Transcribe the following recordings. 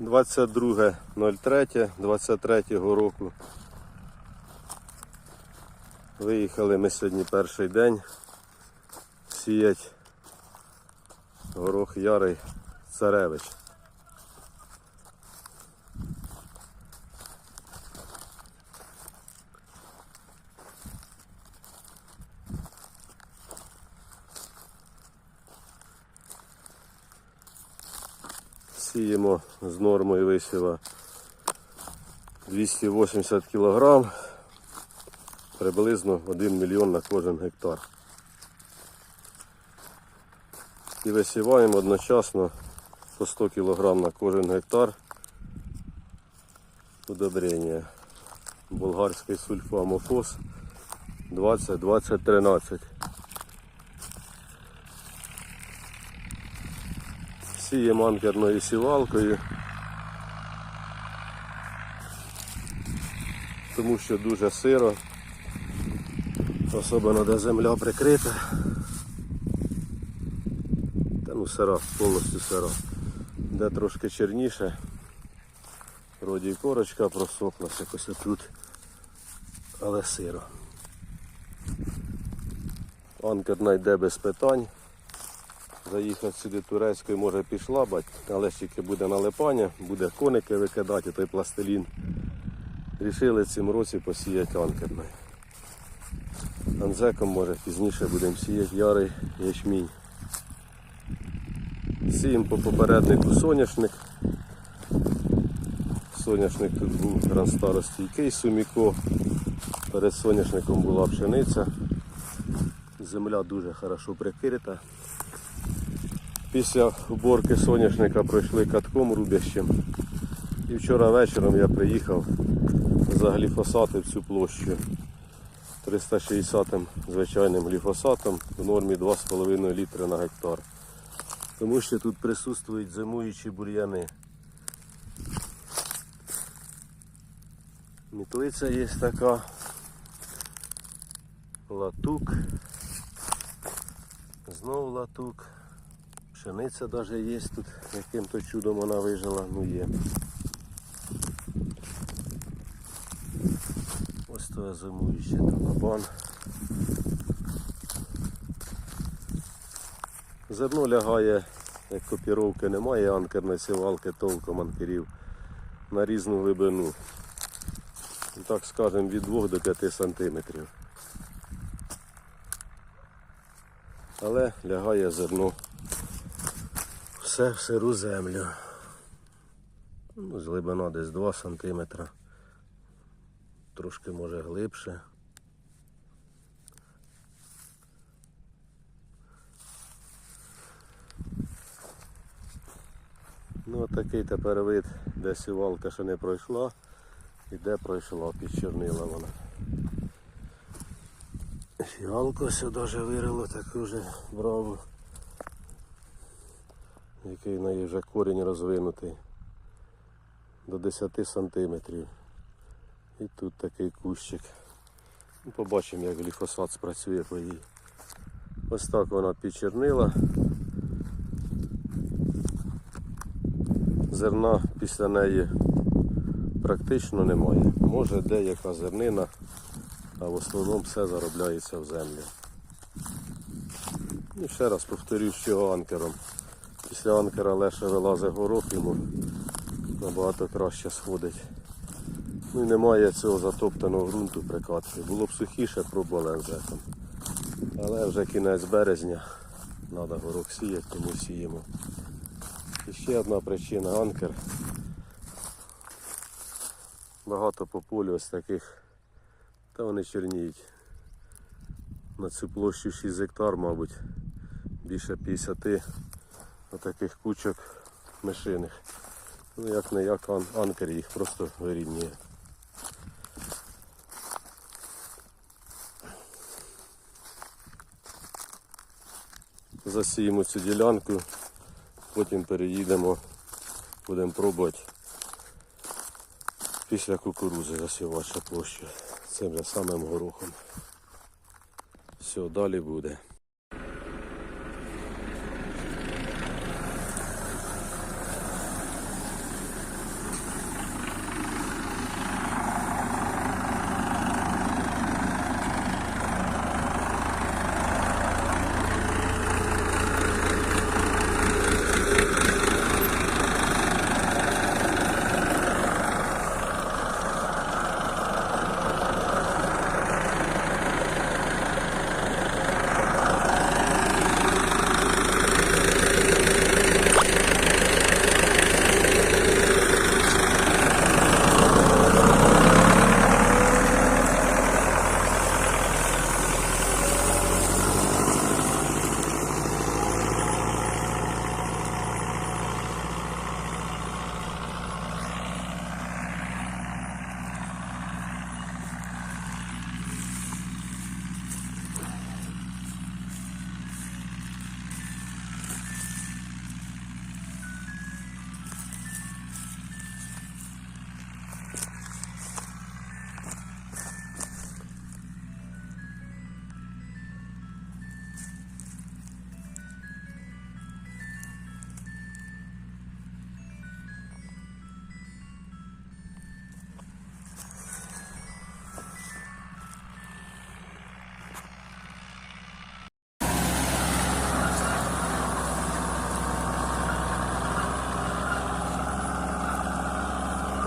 22.03.23 року. Виїхали ми сьогодні перший день сіять горох Ярий Царевич. Сіємо з нормою висіва 280 кг, приблизно 1 мільйон на кожен гектар. І висіваємо одночасно по 100 кг на кожен гектар удобрення. Болгарський сульфамофос 20-20-13. Сіємо анкерною сівалкою, тому що дуже сиро, особливо де земля прикрита. Та ну сира, повністю сира. Де трошки черніше, вроді і корочка просохлася якось тут, але сиро. Анкер найде без питань. Заїхати сюди турецькою може пішла, бать, але ж тільки буде налипання, буде коники викидати, той пластилін. Рішили цим році посіяти анкерною. Анзеком може пізніше будемо сіяти ярий ячмінь. Сіємо по попереднику соняшник. Соняшник тут був гранстаростійкий, суміко. Перед соняшником була пшениця. Земля дуже хорошо прикрита. Після уборки соняшника пройшли катком рубящим. І вчора вечором я приїхав загліфосати в цю площу 360 звичайним гліфосатом в нормі 2,5 літри на гектар. Тому що тут присутствують зимуючі бур'яни. Мітлиця є така, латук, знову латук. Пшениця навіть є тут, яким-то чудом вона вижила, ну є. Ось то зимуюче талабан. Зерно лягає, як копіровки немає, анкерної сівалки толком анкерів на різну глибину. Ну, Так скажемо від 2 до 5 сантиметрів. Але лягає зерно все в сиру землю. Ну, глибина десь 2 см. Трошки може глибше. Ну такий тепер вид, де сівалка ще не пройшла і де пройшла, підчорнила вона. Фіалку сюди вже вирило таку вже браву який в неї вже корінь розвинутий до 10 сантиметрів. І тут такий кущик. Ну, Побачимо, як гліфосат спрацює по їй. Ось так вона підчернила. Зерна після неї практично немає. Може деяка зернина, а в основному все заробляється в землі. І ще раз повторюю, що анкером. Після анкера легше вилазить горох, йому набагато краще сходить. Ну і немає цього затоптаного ґрунту прикатки. Було б сухіше, пробували анзеком. Але вже кінець березня, треба горох сіяти, тому сіємо. І ще одна причина анкер. Багато по полю ось таких, та вони чорніють. На цю площу 6 гектар, мабуть, більше 50 отаких кучок мишиних. Ну як не як ан анкер їх просто вирівнює. Засіємо цю ділянку, потім переїдемо, будемо пробувати після кукурузи засівати ще площу цим же самим горохом. Все, далі буде.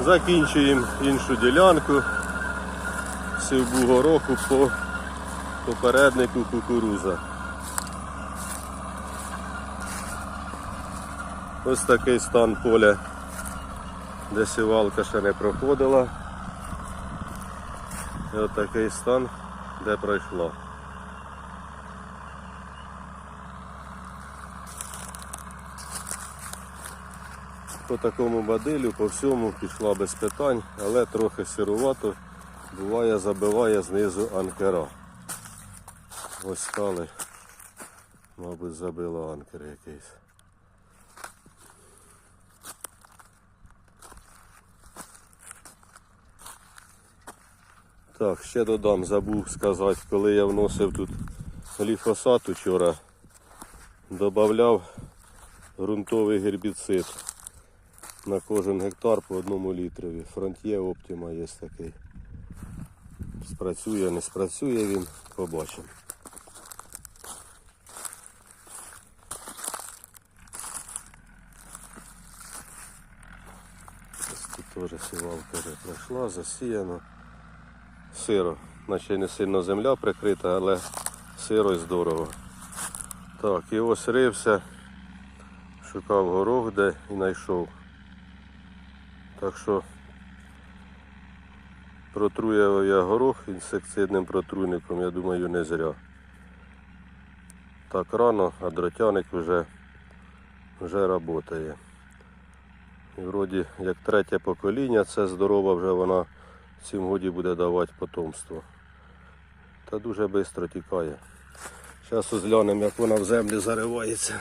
Закінчуємо іншу ділянку сівбу гороху по попереднику кукуруза. Ось такий стан поля, де сівалка ще не проходила. І от такий стан, де пройшла. По такому бадилю, по всьому пішла без питань, але трохи сирувато, буває, забиває знизу анкера. Ось стали, мабуть, забило анкер якийсь. Так, ще додам, забув сказати, коли я вносив тут гліфосат учора, додавав ґрунтовий гербіцид на кожен гектар по одному літрові. Фронтє Оптима є такий. Спрацює, не спрацює він, побачимо. Тут теж сівалка вже пройшла, засіяно. Сиро, наче не сильно земля прикрита, але сиро і здорово. Так, і ось рився, шукав горох де і знайшов. Так що протруяв я горох інсекцидним протруйником, я думаю, не зря. Так рано, а дротяник вже, вже працює. І вроді як третє покоління, це здорова вже вона в цім годі буде давати потомство. Та дуже швидко тікає. Зараз узглянемо, як вона в землі заривається.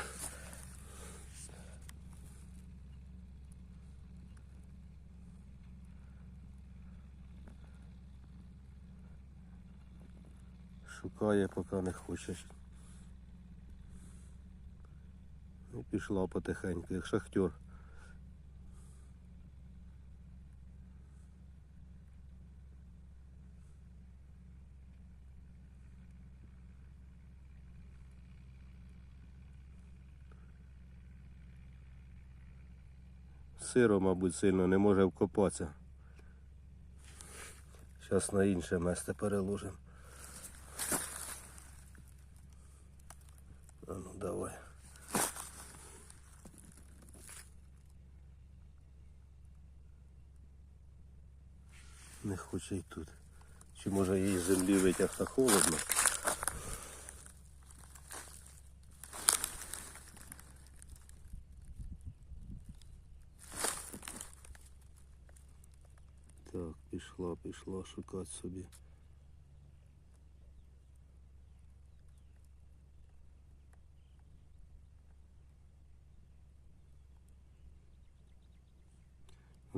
Шукає, поки не хоче. І пішла потихеньку, як шахтер. Сиро, мабуть, сильно не може вкопатися. Зараз на інше місце переложимо. А ну давай. Не хоче й тут. Чи може її землі витягти холодно? Так, пішла, пішла шукати собі.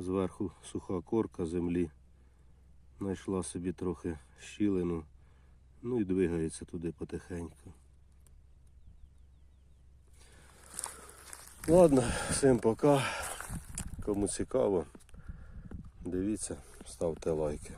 Зверху суха корка землі. Знайшла собі трохи щілину. Ну і двигається туди потихеньку. Ладно, всім пока. Кому цікаво, дивіться, ставте лайки.